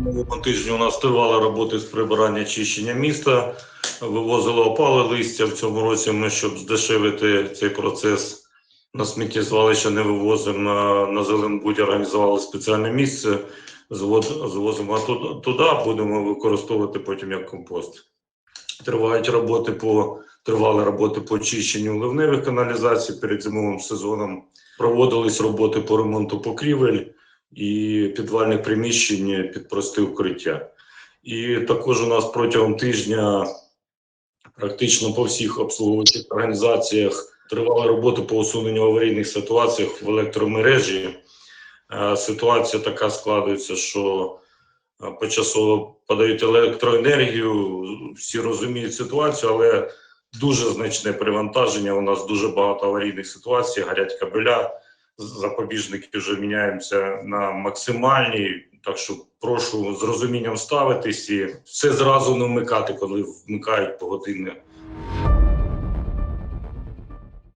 минулому тижні у нас тривали роботи з прибирання чищення міста. Вивозили опали листя. В цьому році ми, щоб здешевити цей процес, на сміттєзвалище не вивозимо на, Зеленбуді, організували спеціальне місце. Звозимо туди, будемо використовувати потім як компост. Тривають роботи по тривали роботи по очищенню ливневих каналізацій перед зимовим сезоном. Проводились роботи по ремонту покрівель і підвальних приміщень під просте укриття. І також у нас протягом тижня практично по всіх обслуговуючих організаціях тривали роботи по усуненню аварійних ситуаціях в електромережі. Е, Ситуація така складається, що е, почасово подають електроенергію, всі розуміють ситуацію, але дуже значне перевантаження. У нас дуже багато аварійних ситуацій, гарять кабеля, запобіжники вже міняємося на максимальні. Так що прошу з розумінням ставитись і все зразу не вмикати, коли вмикають погодинне